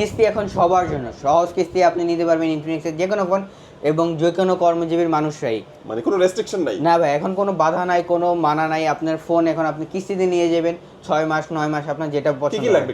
কিস্তি এখন সবার জন্য। সহজ কিস্তি আপনি নিতে পারবেন ইনফিনিক্সের যে কোনো ফোন এবং যে কোনো কর্মজীবীর মানুষরাই। মানে কোনো রেস্ট্রিকশন নাই? না ভাই এখন কোনো বাধা নাই কোনো মানা নাই। আপনার ফোন এখন আপনি কিস্তিতে নিয়ে যাবেন। ছয় মাস নয় মাস আপনার যেটা পছন্দ কি। লাগবে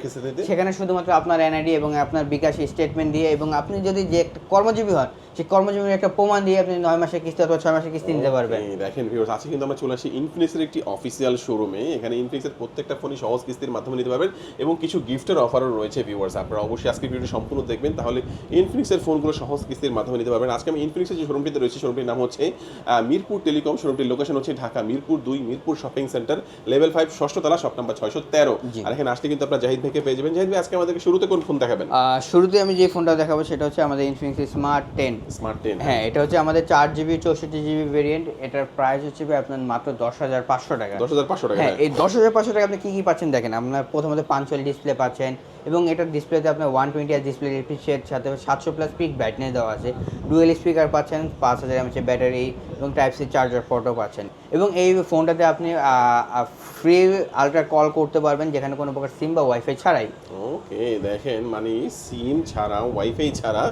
সেখানে শুধুমাত্র আপনার এনআইডি এবং আপনার বিকাশ স্টেটমেন্ট দিয়ে এবং আপনি যদি যে একটা কর্মজীবী হন সেই কর্মজীবীর একটা প্রমাণ দিয়ে আপনি নয় মাসের কিস্তি অথবা ছয় মাসের কিস্তি নিতে পারবেন। দেখেন ভিউয়ার্স আজকে কিন্তু আমরা চলে আসি ইনফিনিক্সের একটি অফিসিয়াল শোরুমে এখানে ইনফিনিক্সের প্রত্যেকটা ফোনই সহজ কিস্তির মাধ্যমে নিতে পারবেন এবং কিছু গিফটের অফারও রয়েছে ভিউয়ার্স আপনারা অবশ্যই আজকে ভিডিওটি সম্পূর্ণ দেখবেন তাহলে ইনফিনিক্সের ফোনগুলো সহজ কিস্তির মাধ্যমে নিতে পারবেন। আজকে আমি ইনফিনিক্সের যে শোরুমটিতে রয়েছে শোরুমটির নাম হচ্ছে মিরপুর টেলিকম শোরুমটির লোকেশন হচ্ছে ঢাকা মিরপুর দুই Mirpur shopping centre level five ষষ্ঠ তলা শপ নাম্বার ছয়শো তেরো। আর এখানে আসলে কিন্তু আপনার জাহিদ ভাইকে পেয়ে যাবেন। জাহিদ ভাই আজকে আমাদেরকে শুরুতে কোন ফোন দেখাবেন? শুরুতে আমি যে ফোনটা দেখাবো সেটা হচ্ছে আমাদের Infinix smart ten smart ten হ্যাঁ এটা হচ্ছে আমাদের চার জিবি চৌষট্টি জিবি ভেরিয়েন্ট এটার প্রাইস হচ্ছে আপনার মাত্র দশ হাজার পাঁচশো টাকা। দশ হাজার পাঁচশো টাকা হ্যাঁ এই দশ হাজার পাঁচশো টাকা আপনি কী কী পাচ্ছেন দেখেন? আপনার প্রথমত পাঁচশোল ডিসপ্লে পাচ্ছেন এবং এটার ডিসপ্লেতে আপনার ওয়ান টোয়েন্টি আর ডিসপ্লে রিফ্রিশের সাথে সাতশো প্লাস পিক ব্যাটারি দেওয়া আছে। ডুয়েল স্পিকার পাচ্ছেন পাঁচ হাজার এমএচের ব্যাটারি এবং টাইপ সি চার্জার ফটো পাচ্ছেন। এবং এই ফোনটাতে আপনি ফ্রি আলট্রা কল করতে পারবেন যেখানে কোনো প্রকার সিম বা ওয়াইফাই ছাড়াই। ওকে দেখেন মানে সিম ছাড়া ওয়াইফাই ছাড়া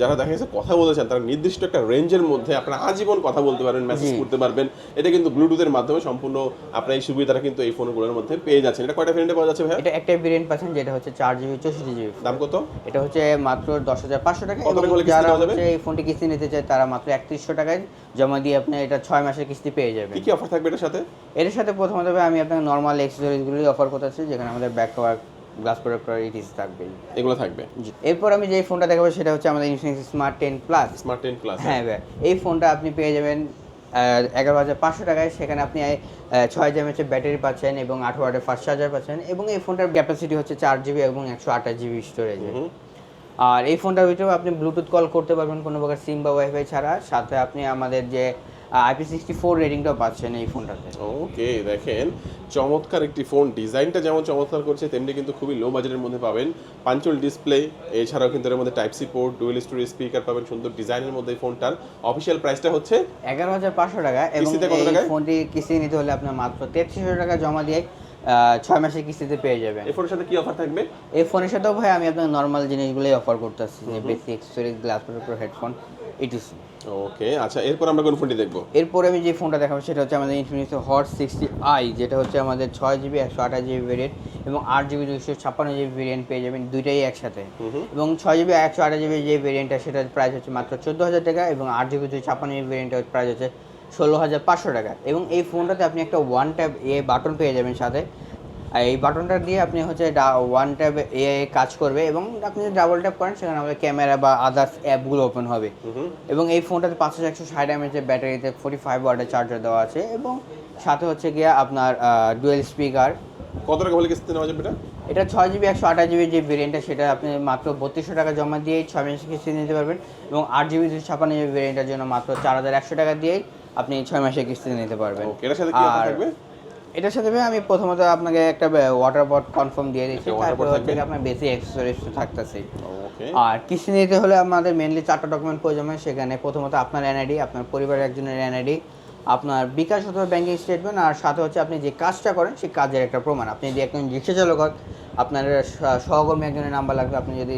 যারা দেখা গেছে কথা বলতে চান তারা নির্দিষ্ট একটা রেঞ্জের মধ্যে আপনারা আজীবন কথা বলতে পারবেন মেসেজ করতে পারবেন। এটা কিন্তু ব্লুটুথের মাধ্যমে সম্পূর্ণ আপনার এই সুবিধাটা কিন্তু এই ফোনগুলোর মধ্যে পেয়ে যাচ্ছেন। এটা কয়টা ভেরিয়েন্টে পাওয়া যাচ্ছে ভাই এটা একটা ভেরিয়েন্ট পাচ্ছেন যেটা হচ্ছে চার জিবি চৌষট্টি জিবি দাম কত? এটা হচ্ছে মাত্র দশ হাজার পাঁচশো টাকা কত টাকা হলে কিস্তি যারা দেওয়া যাবে? এই ফোনটি কিস্তি নিতে চায় তারা মাত্র একত্রিশশো টাকায় জমা দিয়ে আপনি এটা ছয় মাসের কিস্তি পেয়ে যাবেন। কি কি অফার থাকবে এটার সাথে? এর সাথে প্রথমত আমি আপনাকে নর্মাল এক্সেসরিজগুলি অফার করতেছি যেখানে আমাদের ব্যাক কভার গ্লাস প্রোডাক্ট ইটিস থাকবেই। এগুলো থাকবে? জি। এরপর আমি যে ফোনটা দেখাবো সেটা হচ্ছে আমাদের Infinix smart ten plus smart ten plus হ্যাঁ। ভাই এই ফোনটা আপনি পেয়ে যাবেন এগারো হাজার পাঁচশো টাকায়। সেখানে আপনি ছয় হাজার এমএচের ব্যাটারি পাচ্ছেন এবং আঠারো হাজার ফাস্ট চার্জার পাচ্ছেন এবং এই ফোনটার ক্যাপাসিটি হচ্ছে চার জিবি এবং একশো আঠাশ জিবি স্টোরেজ আর এই ফোনটার ভিতরেও আপনি ব্লুটুথ কল করতে পারবেন কোনো প্রকার সিম বা ওয়াইফাই ছাড়া। সাথে আপনি আমাদের যে আইপি সিক্সটি ফোর রেটিংটাও পাচ্ছেন এই ফোনটাতে। ওকে দেখেন চমৎকার একটি ফোন। ডিজাইনটা যেমন চমৎকার করছে তেমনি কিন্তু খুবই লো বাজেটের মধ্যে পাবেন। পাঞ্চল ডিসপ্লে এছাড়াও কিন্তু এর মধ্যে type C port dual stereo speaker পাবেন সুন্দর ডিজাইনের মধ্যে এই ফোনটার। অফিসিয়াল প্রাইসটা হচ্ছে এগারো হাজার পাঁচশো টাকা এবং ফোনটি কিস্তি নিতে হলে আপনার মাত্র তেত্রিশশো টাকা জমা দিয়ে ছয় মাসের কিস্তিতে পেয়ে যাবেন। এই ফোনের সাথে কি অফার থাকবে? এই ফোনের সাথেও ভাই আমি আপনার নর্মাল জিনিসগুলোই অফার করতেছি যে basic storage glass protector headphone ETC okay আচ্ছা এরপর আমরা কোন ফোনটি দেখব? এরপরে আমি যে ফোনটা দেখাবো সেটা হচ্ছে আমাদের ইনফিনিক্স হট সিক্সটি আই যেটা হচ্ছে আমাদের ছয় জিবি একশো আঠাশ জিবি ভেরিয়েন্ট এবং আট জিবি দুশো ছাপ্পান্ন জিবি ভেরিয়েন্ট পেয়ে যাবেন দুইটাই একসাথে। এবং ছয় জিবি একশো আঠাশ জিবি যে ভেরিয়েন্টটা সেটার প্রাইস হচ্ছে মাত্র চোদ্দ হাজার টাকা এবং আট জিবি দুশো ছাপ্পান্ন জিবি ভেরিয়েন্টের প্রাইস হচ্ছে ষোলো হাজার পাঁচশো টাকা। এবং এই ফোনটাতে আপনি একটা ওয়ান ট্যাব এ বাটন পেয়ে যাবেন সাথে। আর এই বাটনটা দিয়ে আপনি হচ্ছে ওয়ান ট্যাব এ কাজ করবে এবং আপনি যদি ডাবল ট্যাপ করেন সেখানে আমাদের ক্যামেরা বা আদার্স অ্যাপগুলো ওপেন হবে। এবং এই ফোনটাতে পাঁচ হাজার একশো ষাট এমএচের ব্যাটারিতে ফোর্টি ফাইভ ওয়াটের চার্জার দেওয়া আছে এবং সাথে হচ্ছে গিয়ে আপনার ডুয়েল স্পিকার কত টাকা হলে কিস্তি নেওয়া যাবে এটা? এটা ছয় জিবি একশো আঠাশ জিবি যে ভেরিয়েন্টটা সেটা আপনি মাত্র বত্রিশশো টাকা জমা দিয়েই ছয় মাসের কিস্তি নিতে পারবেন এবং আট জিবি দুশো ছাপান্ন জিবি ভেরিয়েন্টের জন্য মাত্র চার হাজার একশো টাকা দিয়েই আপনি ছয় মাসের কিস্তি নিতে পারবেন। এটার সাথে কি আর থাকবে? এটার সাথে ভাই আমি প্রথমত আপনাকে একটা ওয়াটার বট কনফার্ম দিয়ে দিচ্ছি তারপর হচ্ছে আপনার বেশি এক্সেসরিজ তো থাকতেছেই ওকে আর কিস্তি নিতে হলে আমাদের মেনলি চারটা ডকুমেন্ট প্রয়োজন হয় সেখানে প্রথমত আপনার এনআইডি আপনার পরিবারের একজনের এনআইডি আপনার বিকাশ অথবা ব্যাংকিং স্টেটমেন্ট আর সাথে হচ্ছে আপনি যে কাজটা করেন সেই কাজের একটা প্রমাণ। আপনি যদি একজন রিক্সা চালক হন আপনার সহকর্মী একজনের নাম্বার লাগবে আপনি যদি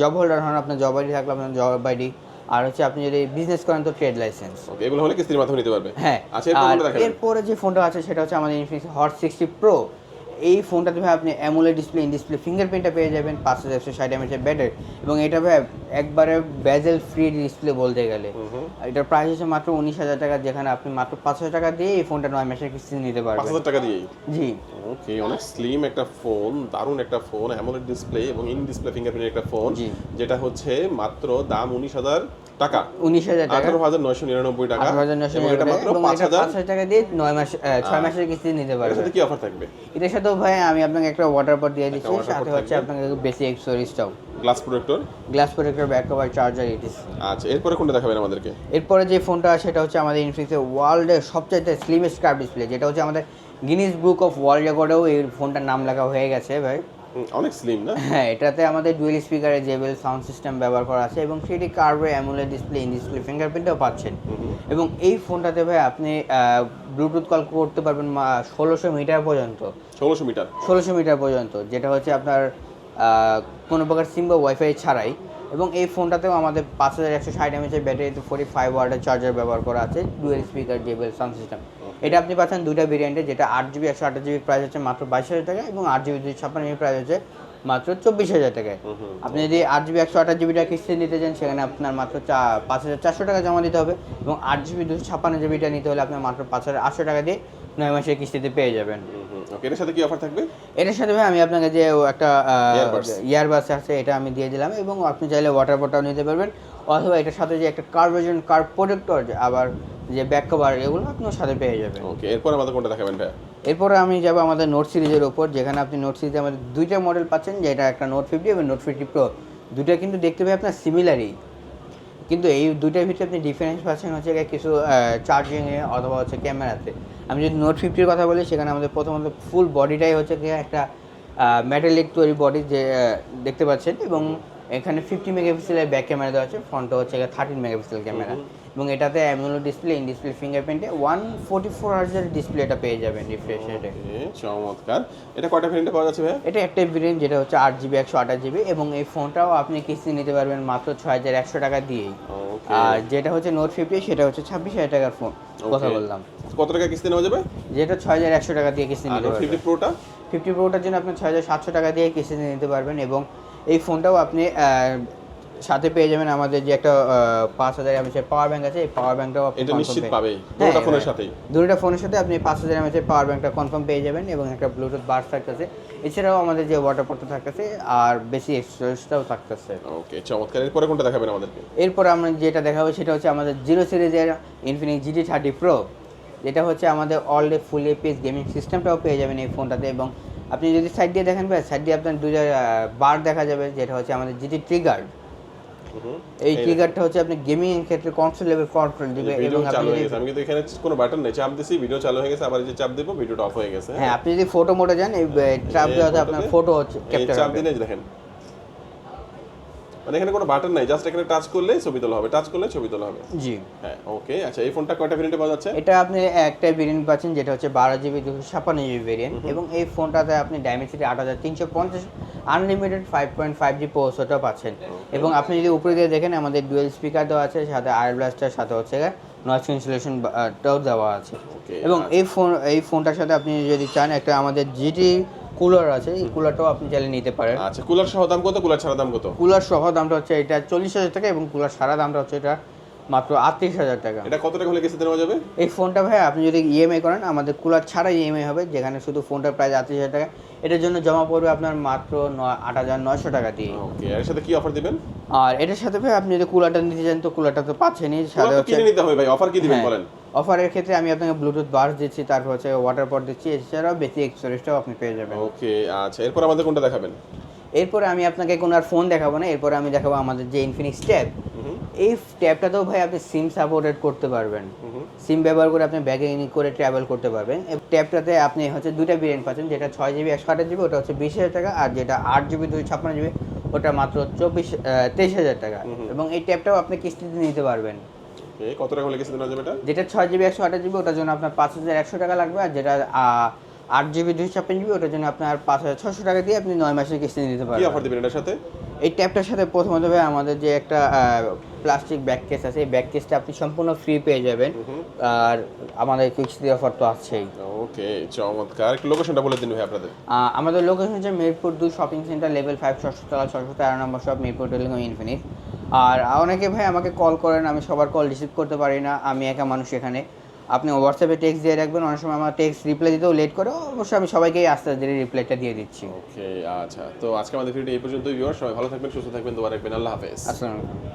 জব হোল্ডার হন আপনার জব আইডি থাকলে আপনার জব আইডি আর হচ্ছে আপনি যদি বিজনেস করেন তো ট্রেড লাইসেন্স ওকে এগুলো হলে কিস্তির মাধ্যমে নিতে পারবে। হ্যাঁ আচ্ছা এরপর যে ফোনটা আছে সেটা হচ্ছে আমাদের ইনফিনিক্স হট সিক্সটি প্রো এই ফোনটাতে ভাই আপনি অ্যামুলেট ডিসপ্লে ইন ডিসপ্লে ফিঙ্গারপ্রিন্টটা পেয়ে যাবেন পাঁচ হাজার একশো ষাট এমএচের ব্যাটারি এবং এটা ভাই একবারে ব্যাজেল ফ্রি ডিসপ্লে বলতে গেলে। এটার প্রাইস হচ্ছে মাত্র উনিশ হাজার টাকা যেখানে আপনি মাত্র পাঁচ হাজার টাকা দিয়ে এই ফোনটা নয় মাসের কিস্তি নিতে পাঁচ পারবেন হাজার টাকা দিয়ে জি। ওকে অনেক স্লিম একটা ফোন দারুণ একটা ফোন অ্যামোলেড ডিসপ্লে এবং ইন ডিসপ্লে ফিঙ্গারপ্রিন্ট একটা ফোন। যেটা হচ্ছে মাত্র দাম উনিশ হাজার টাকা? উনিশ হাজার টাকা। আঠারো হাজার নয়শো নিরানব্বই টাকা। আঠারো হাজার নশো এটা মাত্র পাঁচ হাজার। টাকা দিয়ে নয় মাস ছয় মাসের কিস্তি নিতে পারবেন সাথে কি অফার থাকবে? এটার সাথেও ভাই আমি আপনাকে একটা ওয়াটার পট দিয়ে দিচ্ছি সাথে হচ্ছে আপনাকে বেশি এক্সোরিজটাও glass protector glass protector back cover charger ETC আচ্ছা এরপরে কোনটা দেখাবেন আমাদেরকে? এরপরে যে ফোনটা সেটা হচ্ছে আমাদের ইনফিনিক্সের ওয়ার্ল্ডের সবচাইতে স্লিমেস্ট কার্ভ ডিসপ্লে যেটা হচ্ছে আমাদের গিনিস বুক অফ ওয়ার্ল্ড রেকর্ডেও এই ফোনটার নাম লেখা হয়ে গেছে ভাই। অনেক স্লিম না? হ্যাঁ এটাতে আমাদের ডুয়েল স্পিকারে জেবেল সাউন্ড সিস্টেম ব্যবহার করা আছে এবং সেটি কার্ভে অ্যামোলেড ডিসপ্লে ইন ডিসপ্লে ফিঙ্গারপ্রিন্টও পাচ্ছেন। এবং এই ফোনটাতে ভাই আপনি ব্লুটুথ কল করতে পারবেন ষোলোশো মিটার পর্যন্ত। ষোলোশো মিটার? ষোলোশো মিটার পর্যন্ত যেটা হচ্ছে আপনার কোনো প্রকার সিম বা ওয়াইফাই ছাড়াই। এবং এই ফোনটাতেও আমাদের পাঁচ হাজার একশো ষাট এমএচের ব্যাটারিতে ফোর্টি ফাইভ ওয়ার্ডের চার্জার ব্যবহার করা আছে dual speaker double sound system এটা আপনি পাচ্ছেন দুইটা ভেরিয়েন্টে যেটা আট জিবি একশো আঠাশ জিবি প্রাইস হচ্ছে মাত্র বাইশ হাজার টাকা এবং আট জিবি দুশো ছাপ্পান্ন জিবি প্রাইস হচ্ছে মাত্র চব্বিশ হাজার টাকায় আপনি যদি আট জিবি একশো আঠাশ জিবিটা কিস্তি নিতে চান সেখানে আপনার মাত্র চা পাঁচ হাজার চারশো টাকা জমা দিতে হবে এবং আট জিবি দুশো ছাপ্পান্ন জিবিটা নিতে হলে আপনার মাত্র পাঁচ হাজার আটশো টাকা দিয়ে নয় মাসের কিস্তিতে পেয়ে যাবেন। ওকে এটার সাথে কি অফার থাকবে? এটার সাথে ভাই আমি আপনাকে যে একটা। ইয়ারবাস আছে এটা আমি দিয়ে দিলাম এবং আপনি চাইলে ওয়াটার বটল নিতে পারবেন। অথবা এটার সাথে যে একটা কার্ভেশন কার প্রোটেক্টর আবার যে ব্যাক কভার এগুলো আপনিও সাথে পেয়ে যাবেন। ওকে এরপর আমাদের কোনটা দেখাবেন ভাই এরপরে আমি যাব আমাদের নোট সিরিজের ওপর যেখানে আপনি নোট সিরিজে আমাদের দুইটা মডেল পাচ্ছেন যেটা একটা নোট ফিফটি এবং নোট ফিফটি প্রো দুইটা কিন্তু দেখতে পাই আপনার সিমিলারই কিন্তু এই দুইটার ভিতরে আপনি ডিফারেন্স পাচ্ছেন হচ্ছে কিছু চার্জিংয়ে অথবা হচ্ছে ক্যামেরাতে আমি যদি নোট ফিফটির কথা বলি, সেখানে আমাদের প্রথমত ফুল বডিটাই হচ্ছে একটা মেটালিক তৈরি বডি যে দেখতে পাচ্ছেন এবং এখানে ফিফটি মেগাপিক্সেলের ব্যাক ক্যামেরা দেওয়া আছে ফ্রন্টটা হচ্ছে থার্টিন মেগাপিক্সেল ক্যামেরা এবং এটাতে অ্যামুলো ডিসপ্লে ইন ডিসপ্লে ফিঙ্গারপ্রিন্টে ওয়ান ফোর্টি ফোর হার্জের ডিসপ্লেটা পেয়ে যাবেন রিফ্রেশ রেটে চমৎকার। এটা কয়টা ভেরিয়েন্টে পাওয়া যাচ্ছে ভাই এটা একটা ভেরিয়েন্ট যেটা হচ্ছে আট জিবি একশো আঠাশ জিবি এবং এই ফোনটাও আপনি কিস্তি নিতে পারবেন মাত্র ছয় হাজার একশো টাকা দিয়েই। আর যেটা হচ্ছে নোট ফিফটি সেটা হচ্ছে ছাব্বিশ হাজার টাকার ফোন কথা বললাম। কত টাকা কিস্তি নেওয়া যাবে? যেটা ছয় হাজার একশো টাকা দিয়ে কিস্তি নিতে ফিফটি প্রোটা ফিফটি প্রোটার জন্য আপনি ছয় হাজার সাতশো টাকা দিয়ে কিস্তি নিতে পারবেন এবং এই ফোনটাও আপনি সাথে পেয়ে যাবেন আমাদের যে একটা পাঁচ হাজার এমএচের পাওয়ার ব্যাংক আছে এই পাওয়ার ব্যাংকটাও আপনি এটা নিশ্চিত পাবেই হ্যাঁ, দুটো ফোনের হ্যাঁ। সাথেই। দুটোটা ফোনের সাথে আপনি পাঁচ হাজার এমএচের পাওয়ার ব্যাংকটা কনফার্ম পেয়ে যাবেন এবং একটা ব্লুটুথ বার্স থাকতেছে। এছাড়াও আমাদের যে ওয়াটার পট্ট থাকতেছে আর বেশি এক্সট্রাও থাকতেছে। ওকে চমৎকার। এরপরে কোনটা দেখাবেন আমাদেরকে? এরপর আমরা যেটা দেখাবো সেটা হচ্ছে আমাদের জিরো সিরিজের ইনফিনিক্স জিটি থার্টি প্রো যেটা হচ্ছে আমাদের অলরেডি ফুল এপিএস গেমিং সিস্টেমটাও পেয়ে যাবেন এই ফোনটাতে এবং আপনি যদি সাইড দিয়ে দেখেন ভাই সাইড দিয়ে আপনার দুইটা বার দেখা যাবে যেটা হচ্ছে আমাদের জিটি ট্রিগার। এই ট্রিগারটা হচ্ছে আপনি গেমিং এর ক্ষেত্রে কনসোল লেভেল কন্ট্রোল দিবে এবং আপনি চালু হয়ে গেছে আমি কিন্তু এখানে কোনো বাটন নেই। চাপ দিছি ভিডিও চালু হয়ে গেছে আবার যে চাপ দেব ভিডিওটা অফ হয়ে গেছে। হ্যাঁ আপনি যদি ফটো মোডে যান এই ট্রাপ এই দেওয়াতে আপনার ফটো হচ্ছে ক্যাপচার চাপ দিলে দেখেন মানে এখানে কোনো বাটন নাই জাস্ট এখানে টাচ করলে ছবি তোলা হবে টাচ করলে ছবি তোলা হবে। জি। হ্যাঁ ওকে আচ্ছা এই ফোনটা কয়টা ভেরিয়েন্টে পাওয়া যাচ্ছে? এটা আপনি একটা ভেরিয়েন্ট পাচ্ছেন যেটা হচ্ছে বারো জিবি দুশো ছাপ্পান্ন জিবি ভেরিয়েন্ট এবং এই ফোনটাতে আপনি ডায়মেন্সিটি আট হাজার তিনশো পঞ্চাশ unlimited five point five G প্রসেসরটা পাচ্ছেন। এবং আপনি যদি উপরে দিয়ে দেখেন আমাদের ডুয়েল স্পিকার দেওয়া আছে সাথে আয়ার ব্লাস্টার সাথে হচ্ছে নয়েজ ক্যান্সেলেশনটাও দেওয়া আছে। এবং আচ্ছা। এই ফোন এই ফোনটার সাথে আপনি যদি চান একটা আমাদের জিটি কুলার আছে এই কুলারটাও আপনি চাইলে নিতে পারেন। আচ্ছা কুলার সহ দাম কত? কুলার ছাড়া দাম কত? কুলার সহ দামটা হচ্ছে এটা চল্লিশ হাজার টাকা এবং কুলার সারা দামটা হচ্ছে এটা মাত্র আটত্রিশ হাজার টাকা। এটা কত টাকা হলে কিস্তিতে নেওয়া যাবে? এই ফোনটা ভাই আপনি যদি ইএমআই করেন আমাদের কুলার ছাড়া ইএমআই হবে যেখানে শুধু ফোনটার প্রাইস আটত্রিশ হাজার টাকা। এটার জন্য জমা পড়বে আপনার মাত্র আট হাজার নয়শো টাকা দিয়ে। ওকে এর সাথে কি অফার দিবেন? আর এটার সাথে ভাই আপনি যদি কুলারটা নিতে চান তো কুলারটা তো পাচ্ছেনই সাথে কিনে নিতে হবে ভাই অফার কি দিবেন হ্যাঁ, বলেন? অফারের ক্ষেত্রে আমি আপনাকে ব্লুটুথ বাস দিচ্ছি তারপর হচ্ছে ওয়াটার পট দিচ্ছি এছাড়াও বেশি এক্সেসরিজটাও আপনি পেয়ে যাবেন। ওকে আচ্ছা এরপর আমাদের কোনটা দেখাবেন? এরপরে আমি আপনাকে কোনো আর ফোন দেখাবো না এরপরে আমি দেখাবো আমাদের যে ইনফিনিক্স ট্যাব এই ট্যাবটাতেও ভাই আপনি সিম সাপোর্টেড করতে পারবেন। সিম ব্যবহার করে আপনি ব্যাগে করে ট্রাভেল করতে পারবেন। এই ট্যাবটাতে আপনি হচ্ছে দুইটা ভেরিয়েন্ট পাচ্ছেন যেটা ছয় জিবি একশো আঠাশ জিবি ওটা হচ্ছে বিশ হাজার টাকা আর যেটা আট জিবি দুই ছাপ্পান্ন জিবি ওটা মাত্র চব্বিশ তেইশ হাজার টাকা। এবং এই ট্যাবটাও আপনি কিস্তিতে নিতে পারবেন। কত টাকা হলে কিস্তিতে নেওয়া এটা? যেটা ছয় জিবি একশো আঠাশ জিবি ওটার জন্য আপনার পাঁচ হাজার একশো টাকা লাগবে আর যেটা আট জিবি দুই ছাপ্পান্ন জিবি ওটার জন্য আপনার পাঁচ হাজার ছশো টাকা দিয়ে আপনি নয় মাসের কিস্তি নিতে কি অফার দিবেন এটার সাথে? এই ট্যাবটার সাথে প্রথমত ভাই আমাদের যে একটা প্লাস্টিক ব্যাক কেস আছে এই ব্যাক কেসটা আপনি সম্পূর্ণ ফ্রি পেয়ে যাবেন। আর আমাদের কিস্তি অফার তো আছেই। ওকে চমৎকার। লোকেশনটা বলে দিন ভাই আপনাদের। আমাদের লোকেশন হচ্ছে মিরপুর দুই শপিং সেন্টার লেভেল ফাইভ ষষ্ঠতলা ছশো তেরো নম্বর শপ মিরপুর টেলিকম ইনফিনিক্স আর অনেকে ভাই আমাকে কল করেন আমি সবার কল রিসিভ করতে পারি না আমি একা মানুষ এখানে। আপনি হোয়াটসঅ্যাপে টেক্সট দিয়ে রাখবেন অনেক সময় আমার টেক্সট রিপ্লাই দিতেও লেট করে অবশ্য আমি সবাইকেই আস্তে আস্তে রিপ্লাইটা দিয়ে দিচ্ছি। ওকে আচ্ছা। তো আজকে আমাদের ভিডিও এই পর্যন্ত ভিউয়ার সবাই ভালো থাকবেন সুস্থ থাকবেন দোয়া রাখবেন আল্লাহ হাফেজ। আসসালামু আলাইকুম।